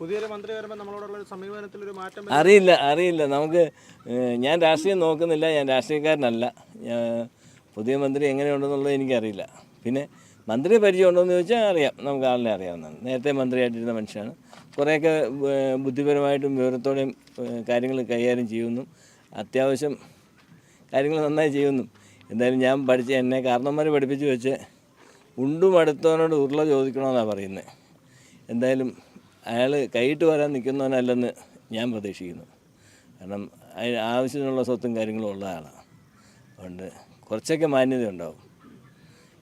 മന്ത്രി നമ്മളോടുള്ള ഒരു ഒരു മാറ്റം അറിയില്ല അറിയില്ല. നമുക്ക് ഞാൻ രാഷ്ട്രീയം നോക്കുന്നില്ല. ഞാൻ രാഷ്ട്രീയക്കാരനല്ല. പുതിയ മന്ത്രി എങ്ങനെയുണ്ടെന്നുള്ളത് എനിക്കറിയില്ല. പിന്നെ മന്ത്രി പരിചയം എന്ന് ചോദിച്ചാൽ അറിയാം. നമുക്ക് ആളിനെ അറിയാവുന്നതാണ്. നേരത്തെ മന്ത്രിയായിട്ടിരുന്ന മനുഷ്യനാണ്. കുറേയൊക്കെ ബുദ്ധിപരമായിട്ടും വിവരത്തോടെയും കാര്യങ്ങൾ കൈകാര്യം ചെയ്യുന്നു. അത്യാവശ്യം കാര്യങ്ങൾ നന്നായി ചെയ്യുന്നു. എന്തായാലും ഞാൻ പഠിച്ച് എന്നെ കാരണന്മാർ പഠിപ്പിച്ച് വെച്ച് ഉണ്ടും അടുത്തവനോട് ഉരുള ചോദിക്കണമെന്നാണ് പറയുന്നത് എന്തായാലും അയാൾ കൈയിട്ട് വരാൻ നിൽക്കുന്നവനല്ലെന്ന് ഞാൻ പ്രതീക്ഷിക്കുന്നു. കാരണം അതിന് ആവശ്യത്തിനുള്ള സ്വത്തും കാര്യങ്ങളും ഉള്ള ആളാണ് അതുകൊണ്ട് കുറച്ചൊക്കെ മാന്യത ഉണ്ടാവും.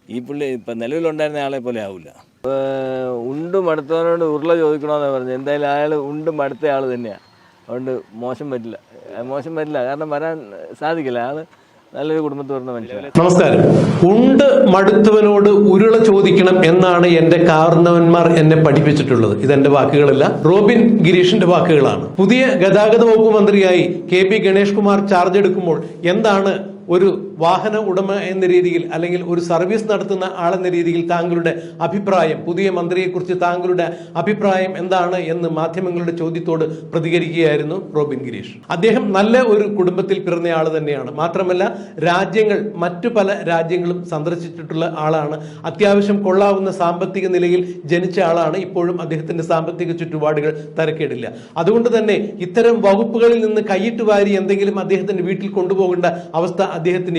ഈ പുള്ളി ഇപ്പം നിലവിലുണ്ടായിരുന്ന ആളെ പോലെ ആവില്ല ഉണ്ടും അടുത്തവനോട് ഉരുള ചോദിക്കണമെന്നാണ് പറഞ്ഞത്. എന്തായാലും അയാൾ ഉണ്ടും അടുത്ത ആൾ തന്നെയാണ് അതുകൊണ്ട് മോശം പറ്റില്ല. മോശം പറ്റില്ല. കാരണം വരാൻ സാധിക്കില്ല. ആൾ നല്ലൊരു കുടുംബത്തിൽ വരുന്ന മനുഷ്യനാണ്. നമസ്കാരം. ഉണ്ട് മടുത്തവനോട് ഉരുള ചോദിക്കണം എന്നാണ് എന്റെ കാർന്നവന്മാർ എന്നെ പഠിപ്പിച്ചിട്ടുള്ളത്. ഇതെന്റെ വാക്കുകളല്ല റോബിൻ ഗിരീഷിന്റെ വാക്കുകളാണ്. പുതിയ ഗതാഗത വകുപ്പ് മന്ത്രിയായി K P Ganesh Kumar charge എടുക്കുമ്പോൾ എന്താണ് ഒരു വാഹന ഉടമ എന്ന രീതിയിൽ അല്ലെങ്കിൽ ഒരു സർവീസ് നടത്തുന്ന ആളെന്ന രീതിയിൽ താങ്കളുടെ അഭിപ്രായം പുതിയ മന്ത്രിയെക്കുറിച്ച് താങ്കളുടെ അഭിപ്രായം എന്താണ് എന്ന് മാധ്യമങ്ങളുടെ ചോദ്യത്തോട് പ്രതികരിക്കുകയായിരുന്നു റോബിൻ ഗിരീഷ്. അദ്ദേഹം നല്ല ഒരു കുടുംബത്തിൽ പിറന്ന ആൾ തന്നെയാണ്. മാത്രമല്ല രാജ്യങ്ങൾ മറ്റു പല രാജ്യങ്ങളും സന്ദർശിച്ചിട്ടുള്ള ആളാണ്. അത്യാവശ്യം കൊള്ളാവുന്ന സാമ്പത്തിക നിലയിൽ ജനിച്ച ആളാണ്. ഇപ്പോഴും അദ്ദേഹത്തിന്റെ സാമ്പത്തിക ചുറ്റുപാടുകൾ തരക്കേടില്ല. അതുകൊണ്ട് തന്നെ ഇത്തരം വകുപ്പുകളിൽ നിന്ന് കൈയിട്ട് വാരി എന്തെങ്കിലും അദ്ദേഹത്തിന്റെ വീട്ടിൽ കൊണ്ടുപോകേണ്ട അവസ്ഥ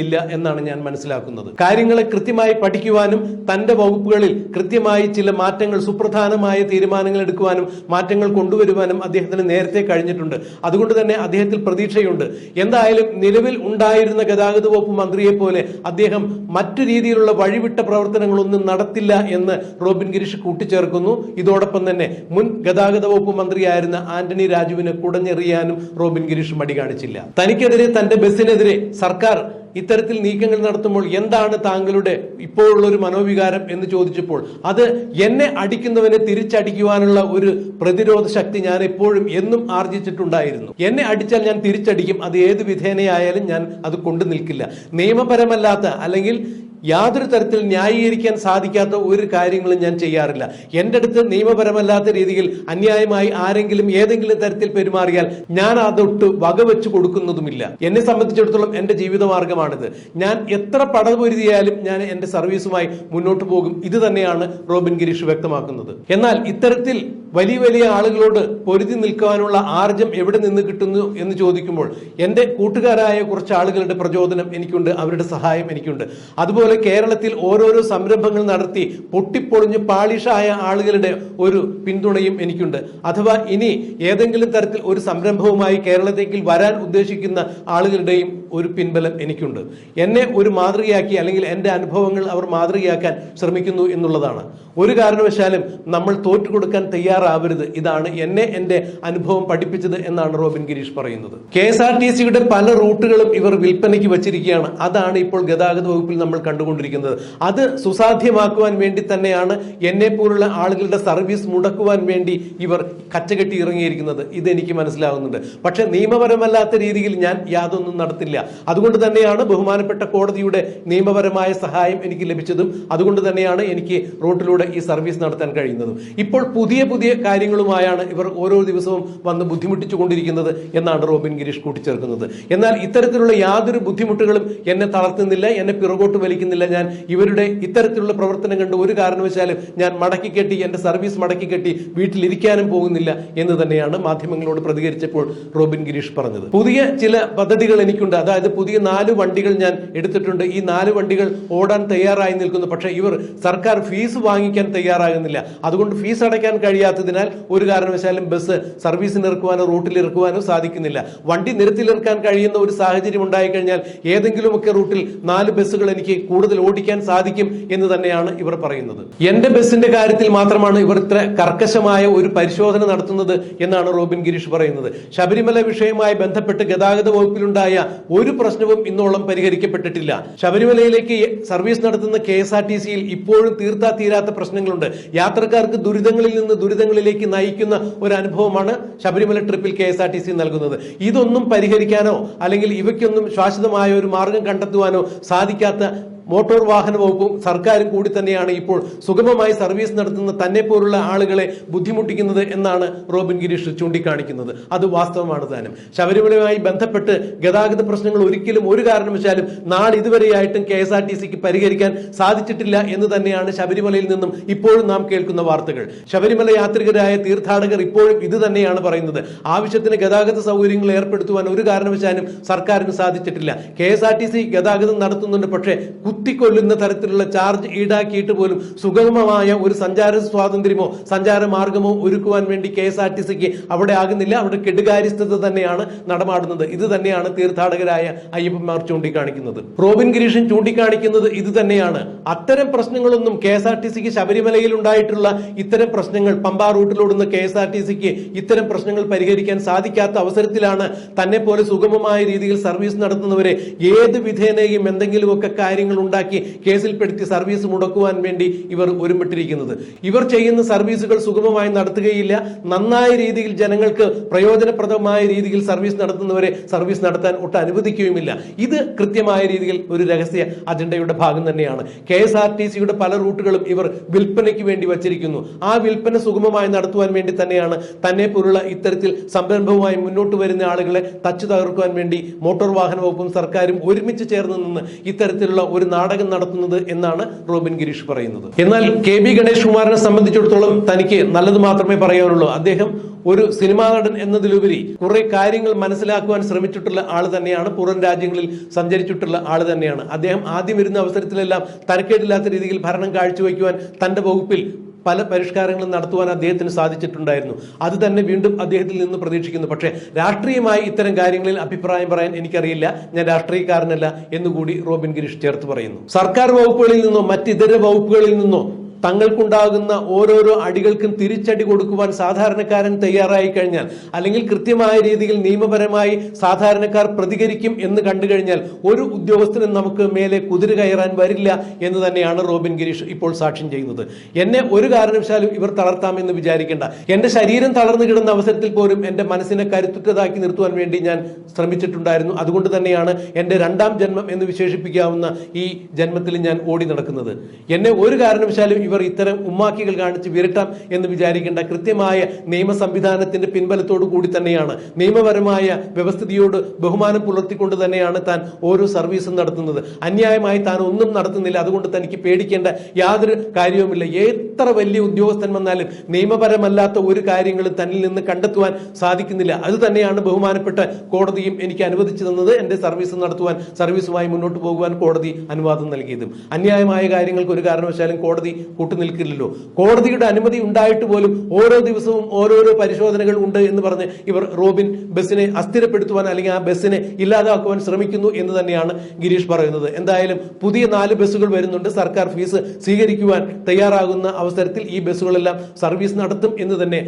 അദ്ദേഹത്തിനില്ല എന്നാണ് ഞാൻ മനസ്സിലാക്കുന്നത്. കാര്യങ്ങളെ കൃത്യമായി പഠിക്കുവാനും തന്റെ വകുപ്പുകളിൽ കൃത്യമായി ചില മാറ്റങ്ങൾ സുപ്രധാനമായ തീരുമാനങ്ങൾ എടുക്കുവാനും മാറ്റങ്ങൾ കൊണ്ടുവരുവാനും അദ്ദേഹത്തിന് നേരത്തെ കഴിഞ്ഞിട്ടുണ്ട്. അതുകൊണ്ട് തന്നെ അദ്ദേഹത്തിൽ പ്രതീക്ഷയുണ്ട്. എന്തായാലും നിലവിൽ ഉണ്ടായിരുന്ന ഗതാഗത വകുപ്പ് മന്ത്രിയെ പോലെ അദ്ദേഹം മറ്റു രീതിയിലുള്ള വഴിവിട്ട പ്രവർത്തനങ്ങളൊന്നും നടത്തില്ല എന്ന് റോബിൻ ഗിരീഷ് കൂട്ടിച്ചേർക്കുന്നു. ഇതോടൊപ്പം തന്നെ മുൻ ഗതാഗത വകുപ്പ് മന്ത്രിയായിരുന്ന ആന്റണി രാജുവിനെ കുടഞ്ഞെറിയാനും റോബിൻ ഗിരീഷ് മടി കാണിച്ചില്ല. തനിക്കെതിരെ തന്റെ ബസ്സിനെതിരെ സർക്കാർ ഇത്തരത്തിൽ നീക്കങ്ങൾ നടത്തുമ്പോൾ എന്താണ് താങ്കളുടെ ഇപ്പോഴുള്ള ഒരു മനോവികാരം എന്ന് ചോദിച്ചപ്പോൾ അത് എന്നെ അടിക്കുന്നവനെ തിരിച്ചടിക്കുവാനുള്ള ഒരു പ്രതിരോധ ശക്തി ഞാൻ എപ്പോഴും എന്നും ആർജിച്ചിട്ടുണ്ടായിരുന്നു. എന്നെ അടിച്ചാൽ ഞാൻ തിരിച്ചടിക്കും. അത് ഏത് വിധേനയായാലും ഞാൻ അത് കൊണ്ടു നിൽക്കില്ല നിയമപരമല്ലാത്ത അല്ലെങ്കിൽ യാതൊരു തരത്തിൽ ന്യായീകരിക്കാൻ സാധിക്കാത്ത ഒരു കാര്യങ്ങളും ഞാൻ ചെയ്യാറില്ല. എന്റെ അടുത്ത് നിയമപരമല്ലാത്ത രീതിയിൽ അന്യായമായി ആരെങ്കിലും ഏതെങ്കിലും തരത്തിൽ പെരുമാറിയാൽ ഞാൻ അതൊട്ട് വകവെച്ച് കൊടുക്കുന്നതുമില്ല. എന്നെ സംബന്ധിച്ചിടത്തോളം എന്റെ ജീവിതമാർഗമാണിത്. ഞാൻ എത്ര പടപൊരുതിയാലും ഞാൻ എന്റെ സർവീസുമായി മുന്നോട്ട് പോകും. ഇത് തന്നെയാണ് റോബിൻ ഗിരീഷ് വ്യക്തമാക്കുന്നത്. എന്നാൽ ഇത്തരത്തിൽ വലിയ വലിയ ആളുകളോട് പൊരുതി നിൽക്കാനുള്ള ആർജം എവിടെ നിന്ന് കിട്ടുന്നു എന്ന് ചോദിക്കുമ്പോൾ എന്റെ കൂട്ടുകാരായ കുറച്ച് ആളുകളുടെ പ്രചോദനം എനിക്കുണ്ട് അവരുടെ സഹായം എനിക്കുണ്ട്. അതുപോലെ കേരളത്തിൽ ഓരോരോ സംരംഭങ്ങൾ നടത്തി പൊട്ടിപ്പൊളിഞ്ഞ് പാളിഷായ ആളുകളുടെ ഒരു പിന്തുണയും എനിക്കുണ്ട്. അഥവാ ഇനി ഏതെങ്കിലും തരത്തിൽ ഒരു സംരംഭവുമായി കേരളത്തേക്ക് വരാൻ ഉദ്ദേശിക്കുന്ന ആളുകളുടെയും ഒരു പിൻബലം എനിക്കുണ്ട്. എന്നെ ഒരു മാതൃകയാക്കി അല്ലെങ്കിൽ എന്റെ അനുഭവങ്ങൾ അവർ മാതൃകയാക്കാൻ ശ്രമിക്കുന്നു എന്നുള്ളതാണ്. ഒരു കാരണവശാലും നമ്മൾ തോറ്റുകൊടുക്കാൻ തയ്യാറാവരുത്. ഇതാണ് എന്നെ എന്റെ അനുഭവം പഠിപ്പിച്ചത് എന്നാണ് റോബിൻ ഗിരീഷ് പറയുന്നത്. കെ എസ് ആർ ടി സിയുടെ പല റൂട്ടുകളും ഇവർ വിൽപ്പനയ്ക്ക് വച്ചിരിക്കുകയാണ്. അതാണ് ഇപ്പോൾ ഗതാഗത വകുപ്പിൽ നമ്മൾ കണ്ടുകൊണ്ടിരിക്കുന്നത്. അത് സുസാധ്യമാക്കുവാൻ വേണ്ടി തന്നെയാണ് എന്നെ പോലുള്ള ആളുകളുടെ സർവീസ് മുടക്കുവാൻ വേണ്ടി ഇവർ കച്ചകെട്ടി ഇറങ്ങിയിരിക്കുന്നത്. ഇതെനിക്ക് മനസ്സിലാകുന്നുണ്ട്. പക്ഷെ നിയമപരമല്ലാത്ത രീതിയിൽ ഞാൻ യാതൊന്നും നടത്തില്ല. അതുകൊണ്ട് തന്നെയാണ് ബഹുമാനപ്പെട്ട കോടതിയുടെ നിയമപരമായ സഹായം എനിക്ക് ലഭിച്ചതും അതുകൊണ്ട് തന്നെയാണ് എനിക്ക് റോട്ടിലൂടെ ഈ സർവീസ് നടത്താൻ കഴിയുന്നതും. ഇപ്പോൾ പുതിയ പുതിയ കാര്യങ്ങളുമായാണ് ഇവർ ഓരോ ദിവസവും വന്ന് ബുദ്ധിമുട്ടിച്ചു കൊണ്ടിരിക്കുന്നത് എന്നാണ് റോബിൻ ഗിരീഷ് കൂട്ടിച്ചേർക്കുന്നത്. എന്നാൽ ഇത്തരത്തിലുള്ള യാതൊരു ബുദ്ധിമുട്ടുകളും എന്നെ തളർത്തുന്നില്ല എന്നെ പിറകോട്ട് വലിക്കുന്നില്ല. ഞാൻ ഇവരുടെ ഇത്തരത്തിലുള്ള പ്രവർത്തനം കണ്ട് ഒരു കാരണവശാലും ഞാൻ മടക്കി കെട്ടി എന്റെ സർവീസ് മടക്കി കെട്ടി വീട്ടിലിരിക്കാനും പോകുന്നില്ല എന്ന് തന്നെയാണ് മാധ്യമങ്ങളോട് പ്രതികരിച്ചപ്പോൾ റോബിൻ ഗിരീഷ് പറഞ്ഞത്. പുതിയ ചില പദ്ധതികൾ എനിക്കുണ്ട്. അതായത് പുതിയ നാല് വണ്ടികൾ ഞാൻ എടുത്തിട്ടുണ്ട്. ഈ നാല് വണ്ടികൾ ഓടാൻ തയ്യാറായി നിൽക്കുന്നു. പക്ഷേ ഇവർ സർക്കാർ ഫീസ് വാങ്ങിക്കാൻ തയ്യാറാകുന്നില്ല. അതുകൊണ്ട് ഫീസ് അടയ്ക്കാൻ കഴിയാത്തതിനാൽ ഒരു കാരണവശാലും ബസ് സർവീസിന് ഇറക്കുവാനോ റൂട്ടിൽ ഇറക്കുവാനോ സാധിക്കുന്നില്ല. വണ്ടി നിരത്തിലിറക്കാൻ കഴിയുന്ന ഒരു സാഹചര്യം ഉണ്ടായിക്കഴിഞ്ഞാൽ ഏതെങ്കിലുമൊക്കെ റൂട്ടിൽ നാല് ബസ്സുകൾ എനിക്ക് കൂടുതൽ ഓടിക്കാൻ സാധിക്കും എന്ന് തന്നെയാണ് ഇവർ പറയുന്നത്. എന്റെ ബസ്സിന്റെ കാര്യത്തിൽ മാത്രമാണ് ഇവർ ഇത്ര കർക്കശമായ ഒരു പരിശോധന നടത്തുന്നത് എന്നാണ് റോബിൻ ഗിരീഷ് പറയുന്നത്. ശബരിമല വിഷയവുമായി ബന്ധപ്പെട്ട് ഗതാഗത വകുപ്പിലുണ്ടായ ഒരു പ്രശ്നവും ഇന്നോളം പരിഹരിക്കപ്പെട്ടിട്ടില്ല. ശബരിമലയിലേക്ക് സർവീസ് നടത്തുന്ന കെ എസ് ആർ ടി സിയിൽ ഇപ്പോഴും തീർത്താ തീരാത്ത പ്രശ്നങ്ങളുണ്ട്. യാത്രക്കാർക്ക് ദുരിതങ്ങളിൽ നിന്ന് ദുരിതങ്ങളിലേക്ക് നയിക്കുന്ന ഒരു അനുഭവമാണ് ശബരിമല ട്രിപ്പിൽ K S R T C നൽകുന്നത്. ഇതൊന്നും പരിഹരിക്കാനോ അല്ലെങ്കിൽ ഇവയ്ക്കൊന്നും ശാശ്വതമായ ഒരു മാർഗം കണ്ടെത്തുവാനോ സാധിക്കാത്ത മോട്ടോർ വാഹന വകുപ്പും സർക്കാരും കൂടി തന്നെയാണ് ഇപ്പോൾ സുഗമമായി സർവീസ് നടത്തുന്ന തന്നെ പോലുള്ള ആളുകളെ ബുദ്ധിമുട്ടിക്കുന്നത് എന്നാണ് റോബിൻ ഗിരീഷ് ചൂണ്ടിക്കാണിക്കുന്നത്. അത് വാസ്തവമാണ് താനും. ശബരിമലയുമായി ബന്ധപ്പെട്ട് ഗതാഗത പ്രശ്നങ്ങൾ ഒരിക്കലും ഒരു കാരണവശാലും നാളെ ഇതുവരെയായിട്ടും കെ എസ് ആർ ടി സിക്ക് പരിഹരിക്കാൻ സാധിച്ചിട്ടില്ല എന്ന് തന്നെയാണ് ശബരിമലയിൽ നിന്നും ഇപ്പോഴും നാം കേൾക്കുന്ന വാർത്തകൾ. ശബരിമല യാത്രികരായ തീർത്ഥാടകർ ഇപ്പോഴും ഇത് തന്നെയാണ് പറയുന്നത്. ആവശ്യത്തിന് ഗതാഗത സൗകര്യങ്ങൾ ഏർപ്പെടുത്തുവാൻ ഒരു കാരണവശാലും സർക്കാരിന് സാധിച്ചിട്ടില്ല. K S R T C ഗതാഗതം നടത്തുന്നുണ്ട്. പക്ഷേ കുത്തിക്കൊല്ലുന്ന തരത്തിലുള്ള ചാർജ് ഈടാക്കിയിട്ട് പോലും സുഗമമായ ഒരു സഞ്ചാര സ്വാതന്ത്ര്യമോ സഞ്ചാര മാർഗമോ ഒരുക്കുവാൻ വേണ്ടി കെ എസ് ആർ ടി സിക്ക് അവിടെ ആകുന്നില്ല. അവിടെ കെടുകാര്യസ്ഥത തന്നെയാണ് നടമാടുന്നത്. ഇത് തന്നെയാണ് തീർത്ഥാടകരായ അയ്യപ്പന്മാർ ചൂണ്ടിക്കാണിക്കുന്നത്. റോബിൻ ഗിരീഷൻ ചൂണ്ടിക്കാണിക്കുന്നത് ഇത് തന്നെയാണ്. അത്തരം പ്രശ്നങ്ങളൊന്നും കെ എസ് ആർ ടി സിക്ക് ശബരിമലയിൽ ഉണ്ടായിട്ടുള്ള ഇത്തരം പ്രശ്നങ്ങൾ പമ്പാ റൂട്ടിലോടുന്ന കെ എസ് ആർ ടി സിക്ക് ഇത്തരം പ്രശ്നങ്ങൾ പരിഹരിക്കാൻ സാധിക്കാത്ത അവസരത്തിലാണ് തന്നെ പോലെ സുഗമമായ രീതിയിൽ സർവീസ് നടത്തുന്നവരെ ഏത് വിധേനയും എന്തെങ്കിലുമൊക്കെ കാര്യങ്ങൾ ഉണ്ടാക്കി കേസിൽപ്പെടുത്തി സർവീസ് മുടക്കുവാൻ വേണ്ടി ഇവർ ഒരുമിട്ടിരിക്കുന്നത്. ഇവർ ചെയ്യുന്ന സർവീസുകൾ സുഗമമായി നടത്തുകയില്ല. നന്നായ രീതിയിൽ ജനങ്ങൾക്ക് പ്രയോജനപ്രദമായ രീതിയിൽ സർവീസ് നടത്തുന്നവരെ സർവീസ് നടത്താൻ ഒട്ട് അനുവദിക്കുകയുമില്ല. ഇത് കൃത്യമായ രീതിയിൽ ഒരു രഹസ്യ അജണ്ടയുടെ ഭാഗം തന്നെയാണ്. കെ എസ് ആർ ടി സിയുടെ പല റൂട്ടുകളും ഇവർ വിൽപ്പനയ്ക്ക് വേണ്ടി വച്ചിരിക്കുന്നു. ആ വിൽപ്പന സുഗമമായി നടത്തുവാൻ വേണ്ടി തന്നെയാണ് തന്നെ പോലുള്ള ഇത്തരത്തിൽ സംരംഭവുമായി മുന്നോട്ട് വരുന്ന ആളുകളെ തച്ചു തകർക്കുവാൻ വേണ്ടി മോട്ടോർ വാഹന വകുപ്പും സർക്കാരും ഒരുമിച്ച് ചേർന്ന് നിന്ന് ഇത്തരത്തിലുള്ള ഒരു നാടകം നടത്തുന്നത് എന്നാണ് റോബിൻ ഗിരീഷ് പറയുന്നത്. എന്നാൽ കെ ബി ഗണേഷ് കുമാറിനെ സംബന്ധിച്ചിടത്തോളം തനിക്ക് നല്ലത് മാത്രമേ പറയാനുള്ളൂ. അദ്ദേഹം ഒരു സിനിമാ നടൻ എന്നതിലുപരി കുറെ കാര്യങ്ങൾ മനസ്സിലാക്കുവാൻ ശ്രമിച്ചിട്ടുള്ള ആൾ തന്നെയാണ്. പുറം രാജ്യങ്ങളിൽ സഞ്ചരിച്ചിട്ടുള്ള ആൾ തന്നെയാണ്. അദ്ദേഹം ആദ്യം വരുന്ന അവസരത്തിലെല്ലാം തരക്കേടില്ലാത്ത രീതിയിൽ ഭരണം കാഴ്ചവെക്കുവാൻ തന്റെ വകുപ്പിൽ പല പരിഷ്കാരങ്ങളും നടത്തുവാൻ അദ്ദേഹത്തിന് സാധിച്ചിട്ടുണ്ടായിരുന്നു. അത് തന്നെ വീണ്ടും അദ്ദേഹത്തിൽ നിന്ന് പ്രതീക്ഷിക്കുന്നു. പക്ഷേ രാഷ്ട്രീയമായി ഇത്തരം കാര്യങ്ങളിൽ അഭിപ്രായം പറയാൻ എനിക്കറിയില്ല. ഞാൻ രാഷ്ട്രീയക്കാരനല്ല എന്നുകൂടി റോബിൻ ഗിരീഷ് ചേർത്ത് പറയുന്നു. സർക്കാർ വകുപ്പുകളിൽ നിന്നോ മറ്റിതര വകുപ്പുകളിൽ നിന്നോ തങ്ങൾക്കുണ്ടാകുന്ന ഓരോരോ അടികൾക്കും തിരിച്ചടി കൊടുക്കുവാൻ സാധാരണക്കാരൻ തയ്യാറായി കഴിഞ്ഞാൽ അല്ലെങ്കിൽ കൃത്യമായ രീതിയിൽ നിയമപരമായി സാധാരണക്കാർ പ്രതികരിക്കും എന്ന് കണ്ടു കഴിഞ്ഞാൽ ഒരു ഉദ്യോഗസ്ഥനും നമുക്ക് മേലെ കുതിര കയറാൻ വരില്ല എന്ന് തന്നെയാണ് റോബിൻ ഗിരീഷ് ഇപ്പോൾ സാക്ഷ്യം ചെയ്യുന്നത്. എന്നെ ഒരു കാരണവശാലും ഇവർ തളർത്താമെന്ന് വിചാരിക്കേണ്ട. എന്റെ ശരീരം തളർന്നു കിടന്ന അവസരത്തിൽ പോലും എന്റെ മനസ്സിനെ കരുത്തുറ്റതാക്കി നിർത്തുവാൻ വേണ്ടി ഞാൻ ശ്രമിച്ചിട്ടുണ്ടായിരുന്നു. അതുകൊണ്ട് തന്നെയാണ് എന്റെ രണ്ടാം ജന്മം എന്ന് വിശേഷിപ്പിക്കാവുന്ന ഈ ജന്മത്തിൽ ഞാൻ ഓടി നടക്കുന്നത്. എന്നെ ഒരു കാരണവശാലും ഇവർ ഇത്തരം ഉമ്മാക്കികൾ കാണിച്ച് വിരട്ടാം എന്ന് വിചാരിക്കേണ്ട കൃത്യമായ നിയമ സംവിധാനത്തിന്റെ പിൻബലത്തോടു കൂടി തന്നെയാണ്. നിയമപരമായ വ്യവസ്ഥിതിയോട് ബഹുമാനം പുലർത്തിക്കൊണ്ട് തന്നെയാണ് താൻ ഓരോ സർവീസും നടത്തുന്നത്. അന്യായമായി താൻ ഒന്നും നടത്തുന്നില്ല. അതുകൊണ്ട് തനിക്ക് പേടിക്കേണ്ട യാതൊരു കാര്യവുമില്ല. എത്ര വലിയ ഉദ്യോഗസ്ഥൻ വന്നാലും നിയമപരമല്ലാത്ത ഒരു കാര്യങ്ങളും തന്നിൽ നിന്ന് കണ്ടെത്തുവാൻ സാധിക്കുന്നില്ല. അത് തന്നെയാണ് ബഹുമാനപ്പെട്ട കോടതിയും എനിക്ക് അനുവദിച്ചു തന്നത്. എന്റെ സർവീസ് നടത്തുവാൻ സർവീസുമായി മുന്നോട്ട് പോകുവാൻ കോടതി അനുവാദം നൽകിയതും. അന്യായമായ കാര്യങ്ങൾക്ക് ഒരു കാരണവശാലും കോടതി കൂട്ടുനിൽക്കില്ലല്ലോ. കോടതിയുടെ അനുമതി ഉണ്ടായിട്ട് പോലും ഓരോ ദിവസവും ഓരോരോ പരിശോധനകൾ ഉണ്ട് എന്ന് പറഞ്ഞ് ഇവർ റോബിൻ ബസ്സിനെ അസ്ഥിരപ്പെടുത്തുവാൻ അല്ലെങ്കിൽ ആ ബസ്സിനെ ഇല്ലാതാക്കുവാൻ ശ്രമിക്കുന്നു എന്ന് തന്നെയാണ് ഗിരീഷ് പറയുന്നത്. എന്തായാലും പുതിയ നാല് ബസ്സുകൾ വരുന്നുണ്ട്. സർക്കാർ ഫീസ് സ്വീകരിക്കുവാൻ തയ്യാറാകുന്ന അവസരത്തിൽ ഈ ബസ്സുകളെല്ലാം സർവീസ് നടത്തും എന്ന് തന്നെ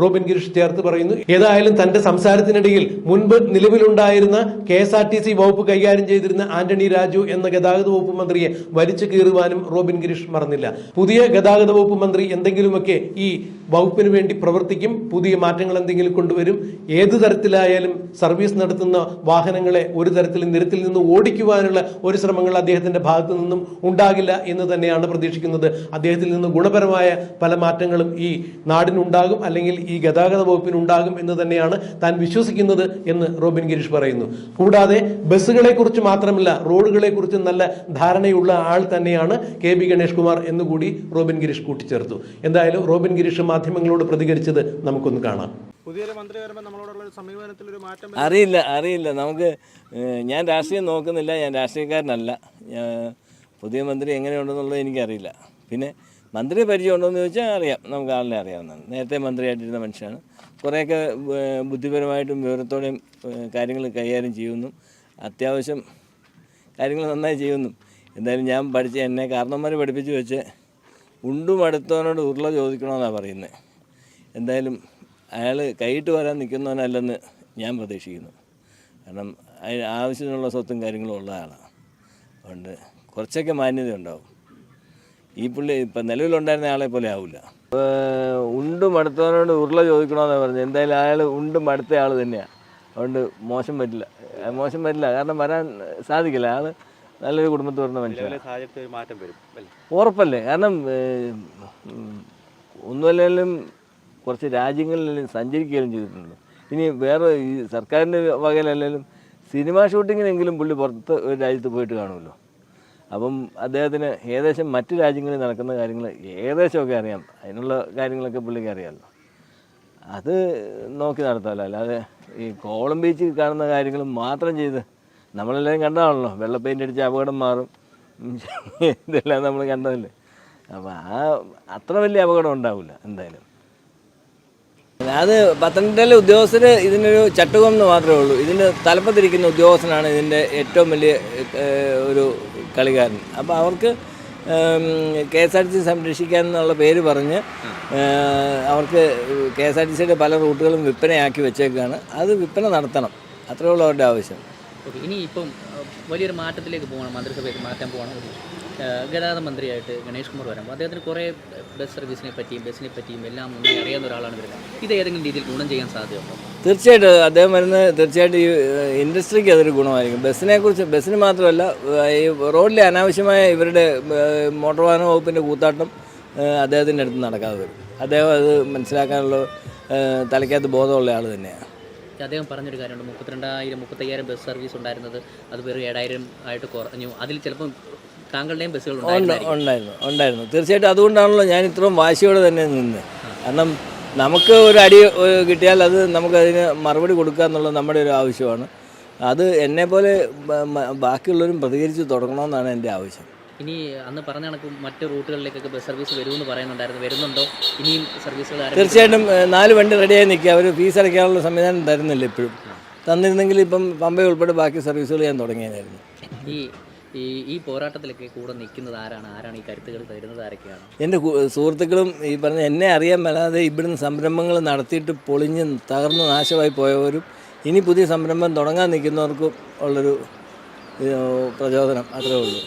റോബിൻ ഗിരീഷ് ചേർത്ത് പറയുന്നു. ഏതായാലും തന്റെ സംസാരത്തിനിടയിൽ മുൻപ് നിലവിലുണ്ടായിരുന്ന K S R T C വകുപ്പ് കൈകാര്യം ചെയ്തിരുന്ന ആന്റണി രാജു എന്ന ഗതാഗത വകുപ്പ് മന്ത്രിയെ വലിച്ചു കീറുവാനും റോബിൻ ഗിരീഷ് മറന്നില്ല. പുതിയ ഗതാഗത വകുപ്പ് മന്ത്രി എന്തെങ്കിലുമൊക്കെ ഈ വകുപ്പിന് വേണ്ടി പ്രവർത്തിക്കും പുതിയ മാറ്റങ്ങൾ എന്തെങ്കിലും കൊണ്ടുവരും ഏത് തരത്തിലായാലും സർവീസ് നടത്തുന്ന വാഹനങ്ങളെ ഒരു തരത്തിലും നിരത്തിൽ നിന്ന് ഓടിക്കുവാനുള്ള ഒരു ശ്രമങ്ങൾ അദ്ദേഹത്തിന്റെ ഭാഗത്തു നിന്നും ഉണ്ടാകില്ല എന്ന് തന്നെയാണ് പ്രതീക്ഷിക്കുന്നത്. അദ്ദേഹത്തിൽ നിന്ന് ഗുണപരമായ പല മാറ്റങ്ങളും ഈ നാടിനുണ്ടാകും. അല്ലെങ്കിൽ ഈ ഗതാഗത വകുപ്പിന് ഉണ്ടാകും എന്ന് തന്നെയാണ് താൻ വിശ്വസിക്കുന്നത് എന്ന് റോബിൻ ഗിരീഷ് പറയുന്നു. കൂടാതെ ബസ്സുകളെ കുറിച്ച് മാത്രമല്ല റോഡുകളെ കുറിച്ച് നല്ല ധാരണയുള്ള ആൾ തന്നെയാണ് കെ ബി ഗണേഷ് കുമാർ എന്നുകൂടി റോബിൻ ഗിരീഷ് കൂട്ടിച്ചേർത്തു. എന്തായാലും റോബിൻ ഗിരീഷ് മാധ്യമങ്ങളോട് പ്രതികരിച്ചത് നമുക്കൊന്ന് കാണാം. പുതിയൊരു മന്ത്രി വരുമ്പോൾ നമ്മളോടുള്ള ഒരു സമീപനത്തിൽ ഒരു മാറ്റം അറിയില്ല അറിയില്ല. നമുക്ക് ഞാൻ രാഷ്ട്രീയം നോക്കുന്നില്ല. ഞാൻ രാഷ്ട്രീയക്കാരനല്ല. ഞാൻ പുതിയ മന്ത്രി എങ്ങനെയുണ്ടെന്നുള്ളത് എനിക്കറിയില്ല. പിന്നെ മന്ത്രി പരിചയമുണ്ടോ എന്ന് ചോദിച്ചാൽ അറിയാം. നമുക്ക് ആളിനെ അറിയാവുന്നതാണ്. നേരത്തെ മന്ത്രിയായിട്ടിരുന്ന മനുഷ്യനാണ്. കുറേയൊക്കെ ബുദ്ധിപരമായിട്ടും വിവരത്തോടെയും കാര്യങ്ങൾ കൈകാര്യം ചെയ്യുന്നു. അത്യാവശ്യം കാര്യങ്ങൾ നന്നായി ചെയ്യുന്നു. എന്തായാലും ഞാൻ പഠിച്ച എന്നെ കാരണന്മാർ പഠിപ്പിച്ച് വെച്ച് ഉണ്ടും അടുത്തവനോട് ഉരുള ചോദിക്കണമെന്നാണ് പറയുന്നത് എന്തായാലും അയാൾ കൈയിട്ട് വരാൻ നിൽക്കുന്നവനല്ലെന്ന് ഞാൻ പ്രതീക്ഷിക്കുന്നു. കാരണം ആവശ്യത്തിനുള്ള സ്വത്തും കാര്യങ്ങളും ഉള്ള ആളാണ് അതുകൊണ്ട് കുറച്ചൊക്കെ മാന്യത ഉണ്ടാവും ഈ പുള്ളി ഇപ്പം നിലവിലുണ്ടായിരുന്ന ആളെ പോലെ ആവില്ല ഉണ്ടും മടുത്തവനോട് ഉരുള ചോദിക്കണമെന്നാണ് പറഞ്ഞത് എന്തായാലും അയാൾ ഉണ്ടും മടുത്ത ആൾ തന്നെയാണ് അതുകൊണ്ട് മോശം പറ്റില്ല. മോശം പറ്റില്ല. കാരണം വരാൻ സാധിക്കില്ല. ആൾ നല്ലൊരു കുടുംബത്തിൽ വരുന്ന മനുഷ്യനാണ് ഒരു മാറ്റം വരും അല്ലേ? ഉറപ്പല്ലേ? കാരണം ഒന്നുമല്ലെങ്കിലും കുറച്ച് രാജ്യങ്ങളിൽ സഞ്ചരിക്കുകയും ചെയ്തിട്ടുണ്ട്. ഇനി വേറെ ഈ സർക്കാരിന്റെ വകയിലല്ലെങ്കിലും സിനിമ ഷൂട്ടിങ്ങിനെങ്കിലും പുള്ളി പുറത്ത് ഒരു രാജ്യത്ത് പോയിട്ട് കാണുമല്ലോ. അപ്പം അദ്ദേഹത്തിന് ഏകദേശം മറ്റു രാജ്യങ്ങളിൽ നടക്കുന്ന കാര്യങ്ങൾ ഏകദേശമൊക്കെ അറിയാം. അതിനുള്ള കാര്യങ്ങളൊക്കെ പുള്ളിക്ക് അറിയാമല്ലോ. അത് നോക്കി നടത്താമല്ലോ. അല്ലാതെ ഈ കോളം ബീച്ചിൽ കാണുന്ന കാര്യങ്ങൾ മാത്രം ചെയ്ത് നമ്മളെല്ലാം കണ്ടതാണല്ലോ. വെള്ള പെയിന്റ് അടിച്ച് അപകടം മാറും. ഇതെല്ലാം നമ്മൾ കണ്ടതല്ലേ? അപ്പോൾ ആ അത്ര വലിയ അപകടം ഉണ്ടാവില്ല എന്തായാലും. അത് പത്തനംതിട്ടയിലെ ഉദ്യോഗസ്ഥർ ഇതിനൊരു ചട്ടുകം എന്ന് മാത്രമേ ഉള്ളൂ. ഇതിന് തലപ്പത്തിരിക്കുന്ന ഉദ്യോഗസ്ഥനാണ് ഇതിന്റെ ഏറ്റവും വലിയ ഒരു കളിക്കാരൻ. അപ്പോൾ അവർക്ക് K S R T C സംരക്ഷിക്കാൻ എന്നുള്ള പേര് പറഞ്ഞ് അവർക്ക് കെ എസ് ആർ ടി സിയുടെ പല റൂട്ടുകളും വിൽപ്പനയാക്കി വെച്ചേക്കാണ്. അത് വിൽപ്പന നടത്തണം. അത്രേ ഉള്ളൂ അവരുടെ ആവശ്യം. ഇനി ഇപ്പം വലിയൊരു മാറ്റത്തിലേക്ക് പോകണം മന്ത്രിസഭയിൽ മാറ്റാൻ പോകണം. ഗതാഗത മന്ത്രിയായിട്ട് ഗണേഷ് കുമാർ വരാം അദ്ദേഹത്തിന് കുറേ ബസ് സർവീസിനെ പറ്റിയും ബസ്സിനെ പറ്റിയും എല്ലാം നന്നായി അറിയാവുന്ന ഒരാളാണ് വരുന്നത് ഇത് ഏതെങ്കിലും രീതിയിൽ ഗുണം ചെയ്യാൻ സാധ്യതയുണ്ടോ? തീർച്ചയായിട്ടും അദ്ദേഹം വരുന്നത് തീർച്ചയായിട്ടും ഈ ഇൻഡസ്ട്രിക്ക് അതൊരു ഗുണമായിരിക്കും. ബസ്സിനെ കുറിച്ച് ബസ്സിന് മാത്രമല്ല ഈ റോഡിലെ അനാവശ്യമായ ഇവരുടെ മോട്ടോർ വാഹന വകുപ്പിന്റെ കൂത്താട്ടം അദ്ദേഹത്തിന്റെ അടുത്ത് നടക്കാതെ വരും. അദ്ദേഹം അത് മനസ്സിലാക്കാനുള്ള തലയ്ക്കകത്ത് ബോധമുള്ള ആൾ തന്നെയാണ്. അദ്ദേഹം പറഞ്ഞൊരു കാര്യമുണ്ട് മുപ്പത്തിരണ്ടായിരം മുപ്പത്തയ്യായിരം ബസ് സർവീസ് ഉണ്ടായിരുന്നത് അത് വെറും ഏഴായിരം ആയിട്ട് കുറഞ്ഞു. അതിൽ ചിലപ്പം താങ്കളുടെയും ബസ്സുകൾ ഉണ്ട് ഉണ്ടായിരുന്നു ഉണ്ടായിരുന്നു. തീർച്ചയായിട്ടും അതുകൊണ്ടാണല്ലോ ഞാൻ ഇത്രയും വാശിയോടെ തന്നെ നിന്ന്. കാരണം നമുക്ക് ഒരു അടി കിട്ടിയാൽ അത് നമുക്കതിന് മറുപടി കൊടുക്കുക എന്നുള്ളത് നമ്മുടെ ഒരു ആവശ്യമാണ്. അത് എന്നെപ്പോലെ ബാക്കിയുള്ളവരും പ്രതികരിച്ച് തുടങ്ങണമെന്നാണ് എന്റെ ആവശ്യം. ഇനി അന്ന് പറഞ്ഞ കണക്ക് മറ്റ് റൂട്ടുകളിലേക്കൊക്കെ ബസ് സർവീസ് വരുമെന്ന് പറയുന്നുണ്ടായിരുന്നു. വരുന്നുണ്ടോ? ഇനിയും സർവീസുകൾ തീർച്ചയായിട്ടും നാല് വണ്ടി റെഡിയായി നിൽക്കുക. അവർ ഫീസ് അടയ്ക്കാനുള്ള സംവിധാനം തരുന്നില്ല ഇപ്പോഴും. തന്നിരുന്നെങ്കിൽ ഇപ്പം പമ്പ ഉൾപ്പെടെ ബാക്കി സർവീസുകൾ ഞാൻ തുടങ്ങിയതായിരുന്നു. ഈ ഈ ഈ പോരാട്ടത്തിലൊക്കെ കൂടെ നിൽക്കുന്നത് ആരാണ്? ആരാണ് ഈ കരുത്തുകൾ തരുന്നത്? ആരൊക്കെയാണ്? എന്റെ സുഹൃത്തുക്കളും ഈ പറഞ്ഞ എന്നെ അറിയാൻ മേലാതെ ഇവിടുന്ന് സംരംഭങ്ങൾ നടത്തിയിട്ട് പൊളിഞ്ഞ് തകർന്ന് നാശമായി പോയവരും ഇനി പുതിയ സംരംഭം തുടങ്ങാൻ നിൽക്കുന്നവർക്കും ഉള്ളൊരു പ്രചോദനം. അത്രേ ഉള്ളൂ.